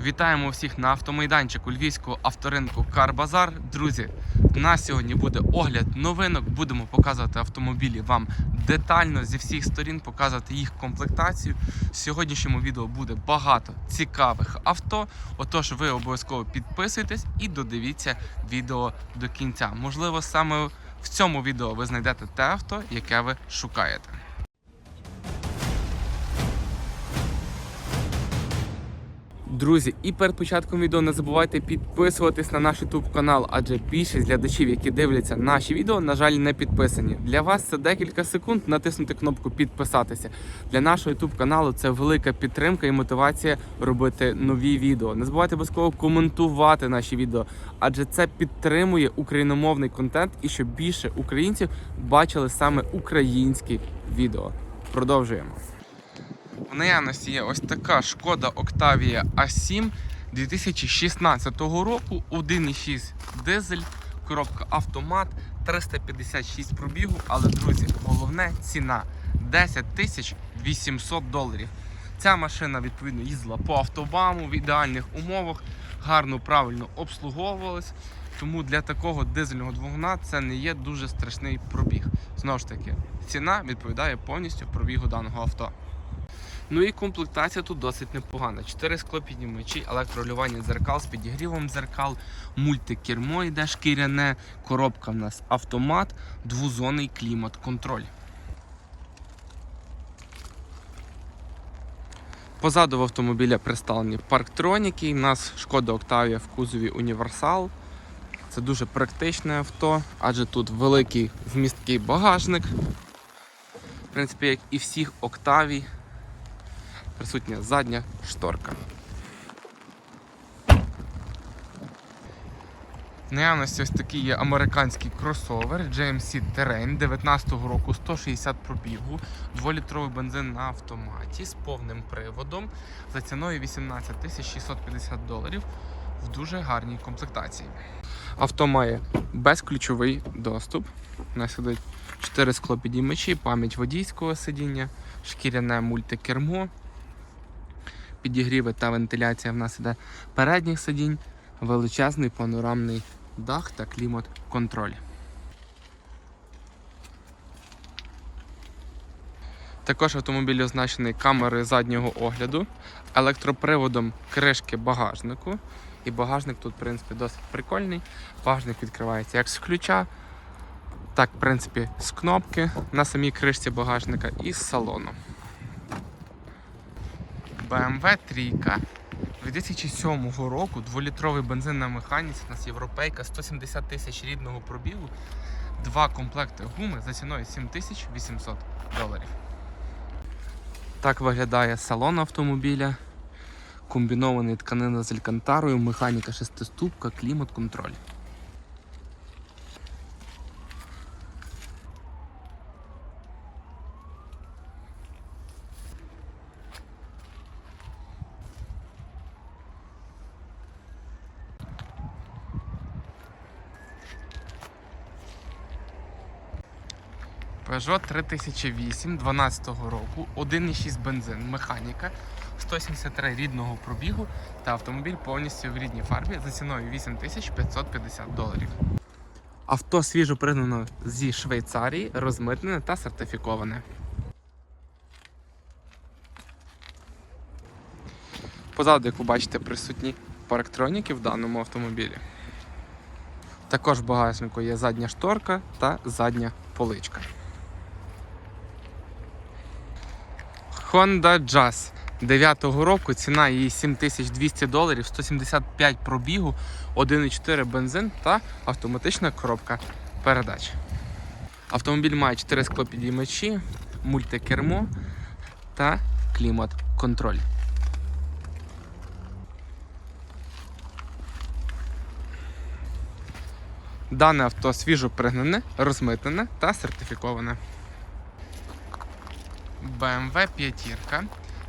Вітаємо всіх на автомайданчику Львівського авторинку Карбазар. Друзі, у нас сьогодні буде огляд новинок. Будемо показувати автомобілі вам детально зі всіх сторін, показувати їх комплектацію. В сьогоднішньому відео буде багато цікавих авто. Отож, ви обов'язково підписуйтесь і додивіться відео до кінця. Можливо, саме в цьому відео ви знайдете те авто, яке ви шукаєте. Друзі, і перед початком відео не забувайте підписуватись на наш YouTube канал, адже більшість глядачів, які дивляться наші відео, на жаль, не підписані. Для вас це декілька секунд натиснути кнопку підписатися. Для нашого YouTube каналу це велика підтримка і мотивація робити нові відео. Не забувайте обов'язково коментувати наші відео, адже це підтримує україномовний контент і щоб більше українців бачили саме українські відео. Продовжуємо. В наявності є ось така шкода Octavia A7 2016 року, 1,6 дизель, коробка автомат, 356 пробігу, але, друзі, головне ціна 10 тисяч 800 доларів. Ця машина відповідно їздила по автобаму в ідеальних умовах, гарно, правильно обслуговувалась. Тому для такого дизельного двигуна це не є дуже страшний пробіг. Знову ж таки, ціна відповідає повністю пробігу даного авто. Ну і комплектація тут досить непогана. Чотири склопіднімачі, електролювання дзеркал з підігрівом дзеркал, мультикермо йде шкіряне, коробка в нас автомат, двозонний клімат-контроль. Позаду в автомобіля представлені парктроніки. У нас шкода Octavia в кузові універсал. Це дуже практичне авто, адже тут великий вмісткий багажник. В принципі, як і всіх Octavій, присутня задня шторка. Наявності ось такий є американський кросовер GMC Terrain 19-го року 160 пробігу, 2-літровий бензин на автоматі з повним приводом за ціною 18 тисяч 650 доларів в дуже гарній комплектації. Авто має безключовий доступ. У нас сидить 4 склопідіймачі, пам'ять водійського сидіння, шкіряне мультикермо, підігріви та вентиляція в нас іде передніх сидінь, величезний панорамний дах та клімат-контроль. Також автомобіль означений камерою заднього огляду, електроприводом кришки багажнику. І багажник тут, в принципі, досить прикольний. Багажник відкривається як з ключа, так, в принципі, з кнопки на самій кришці багажника і з салону. BMW 3 2007 року 2-літровий бензин на механіці, у нас європейка, 170 тисяч рідного пробігу, два комплекти гуми за ціною 7800 доларів. Так виглядає салон автомобіля. Комбінований тканина з алькантарою, механіка шестиступка, клімат-контроль. Peugeot 3008 12 року, 1,6 бензин, механіка, 173 рідного пробігу та автомобіль повністю в рідній фарбі за ціною 8550 доларів. Авто свіжо пригнано зі Швейцарії, розмитнене та сертифіковане. Позаду, як ви бачите, присутні парктроніки в даному автомобілі. Також в багажнику є задня шторка та задня поличка. Honda Jazz 9-го року, ціна її 7200 доларів, 175 пробігу, 1,4 бензин та автоматична коробка передач. Автомобіль має 4 склопідіймачі, мультикермо та клімат-контроль. Дане авто свіжо пригнане, розмитнене та сертифіковане. BMW 5.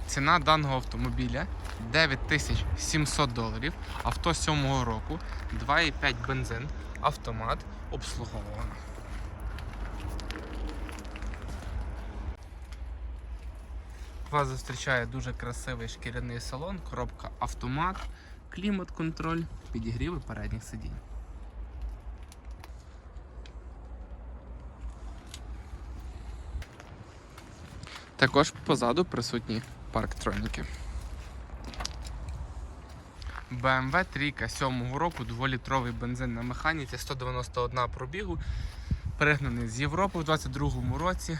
Ціна даного автомобіля 9700 доларів. Авто 7 року, 2,5 бензин, автомат, обслуговувано. Вас зустрічає дуже красивий шкіряний салон, коробка автомат, клімат-контроль, підігріви передніх сидінь. Також позаду присутні парктроніки. BMW 3 7 року, 2-літровий бензин на механіці, 191 пробігу, пригнаний з Європи в 22-му році.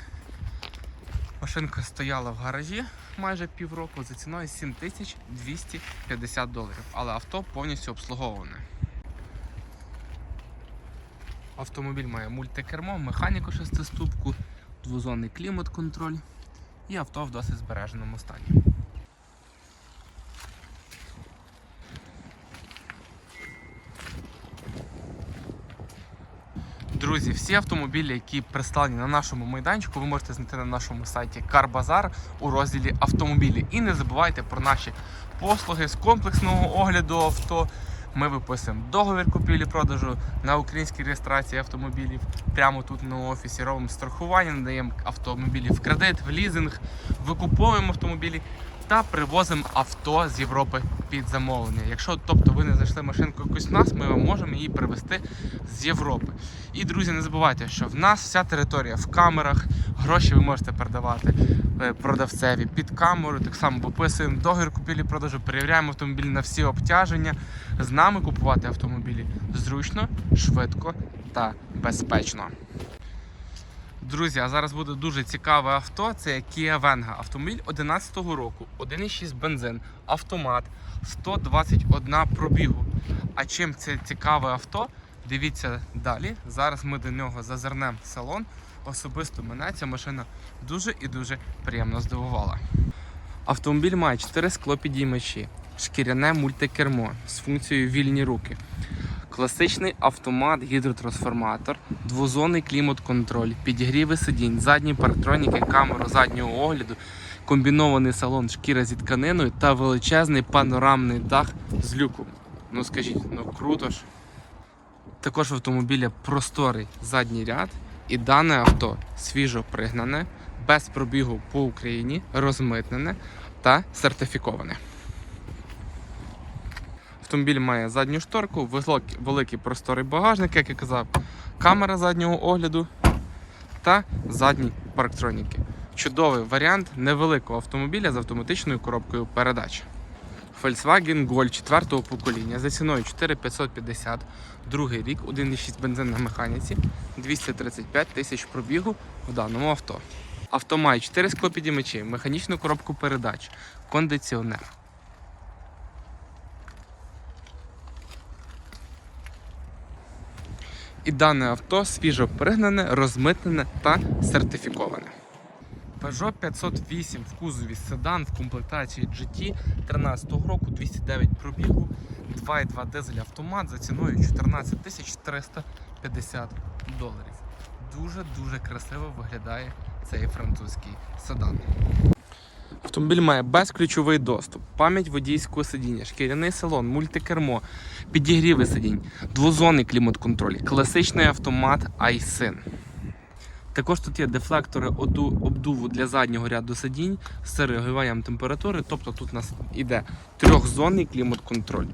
Машинка стояла в гаражі майже півроку за ціною 7250 доларів, але авто повністю обслуговуване. Автомобіль має мультикермо, механіку шестиступку, двозонний клімат-контроль і авто в досить збереженому стані. Друзі, всі автомобілі, які представлені на нашому майданчику, ви можете знайти на нашому сайті CarBazaar у розділі автомобілі. І не забувайте про наші послуги з комплексного огляду авто. Ми виписуємо договір купівлі-продажу на українській реєстрації автомобілів прямо тут на офісі. Робимо страхування, надаємо автомобілі в кредит, в лізинг, викуповуємо автомобілі та привозимо авто з Європи під замовлення. Якщо тобто ви не знайшли машинку якусь в нас, ми вам можемо її привезти з Європи. І друзі, не забувайте, що в нас вся територія в камерах, гроші ви можете передавати продавцеві під камеру. Так само виписуємо договір купівлі-продажу, перевіряємо автомобіль на всі обтяження. З нами купувати автомобілі зручно, швидко та безпечно. Друзі, а зараз буде дуже цікаве авто. Це Kia Venga. Автомобіль 2011 року, 1,6 бензин, автомат, 121 пробігу. А чим це цікаве авто? Дивіться далі. Зараз ми до нього зазирнемо салон. Особисто мене ця машина дуже і дуже приємно здивувала. Автомобіль має 4 склопідіймачі, шкіряне мультикермо з функцією вільні руки. Класичний автомат, гідротрансформатор, двозонний клімат-контроль, підігріви сидінь, задні парктроніки, камеру заднього огляду, комбінований салон шкіра зі тканиною та величезний панорамний дах з люком. Ну скажіть, ну круто ж. Також в автомобіля просторий задній ряд, і дане авто свіжо пригнане, без пробігу по Україні, розмитнене та сертифіковане. Автомобіль має задню шторку, великий просторий багажник, як я казав, камера заднього огляду та задні парктроніки. Чудовий варіант невеликого автомобіля з автоматичною коробкою передач. Volkswagen Gol 4 покоління за ціною 4550, другий рік, 1,6 бензин на механіці, 235 тисяч пробігу в даному авто. Авто має 4 склопідіймачі, механічну коробку передач, кондиціонер. І дане авто свіжо пригнане, розмитнене та сертифіковане. Peugeot 508 в кузові седан в комплектації GT 13 року 209 пробігу, 2,2 дизель автомат за ціною 14 тисяч 350 доларів. Дуже-дуже красиво виглядає цей французький седан. Автомобіль має безключовий доступ, пам'ять водійського сидіння, шкіряний салон, мультикермо, підігріви сидінь, двозонний клімат-контроль, класичний автомат iSyn. Також тут є дефлектори обдуву для заднього ряду сидінь з регулюванням температури, тобто тут у нас іде трьохзонний клімат-контроль.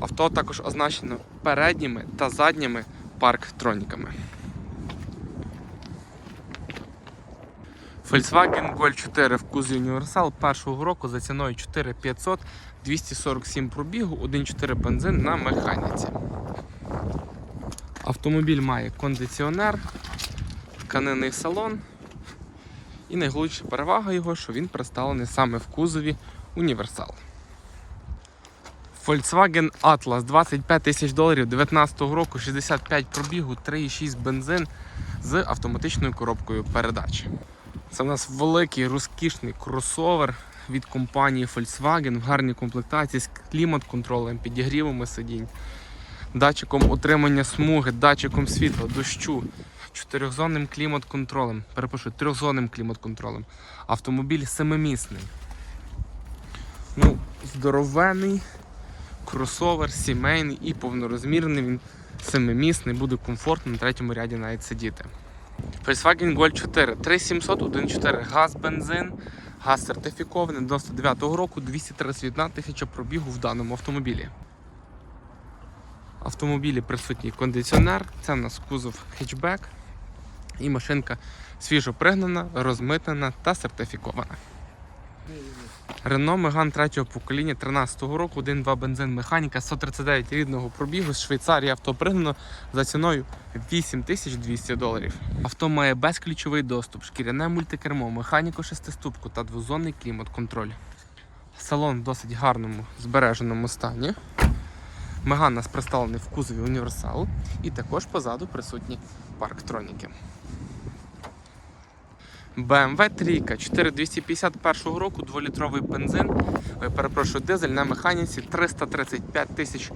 Авто також означено передніми та задніми парктроніками. Volkswagen Gol 4 в кузові універсал першого року за ціною 4500, 247 пробігу, 1,4 бензин на механіці. Автомобіль має кондиціонер, тканинний салон. І найголовніша перевага його, що він представлений саме в кузові універсал. Volkswagen Atlas 25 тисяч доларів 2019 року, 65 пробігу, 3,6 бензин з автоматичною коробкою передач. Це в нас великий розкішний кросовер від компанії Volkswagen в гарній комплектації з клімат-контролем, підігрівами сидінь, датчиком утримання смуги, датчиком світла, дощу, чотирьохзонним клімат-контролем. Перепрошую, трьохзонним клімат-контролем. Автомобіль семимісний. Ну, здоровений кросовер, сімейний і повнорозмірний. Він семимісний, буде комфортно на третьому ряді навіть сидіти. Volkswagen Gol 4 3700 1.4 газ, бензин Газ сертифікований 99-го року, 231 тисяча пробігу в даному автомобілі. Автомобілі присутній кондиціонер, це у нас кузов хетчбек і машинка свіжо пригнана, розмитнена та сертифікована. Рено Меган третього покоління 13-го року, 1.2 бензин механіка, 139 рідного пробігу з Швейцарії авто пригнано за ціною 8200 доларів. Авто має безключовий доступ, шкіряне мультикермо, механіку шестиступку та двозонний клімат-контроль. Салон в досить гарному збереженому стані. Меган нас представлений в кузові універсал і також позаду присутні парктроніки. BMW 3 4251 року, 2-літровий бензин, перепрошую, дизель на механіці 335 тисяч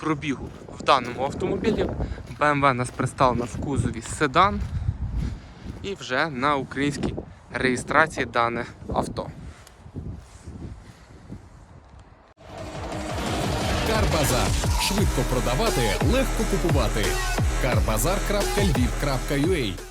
пробігу. В даному автомобілі BMW нас представлена в кузові седан і вже на українській реєстрації дане авто. Карбазар. Швидко продавати, легко купувати. Карбазар.львів.ua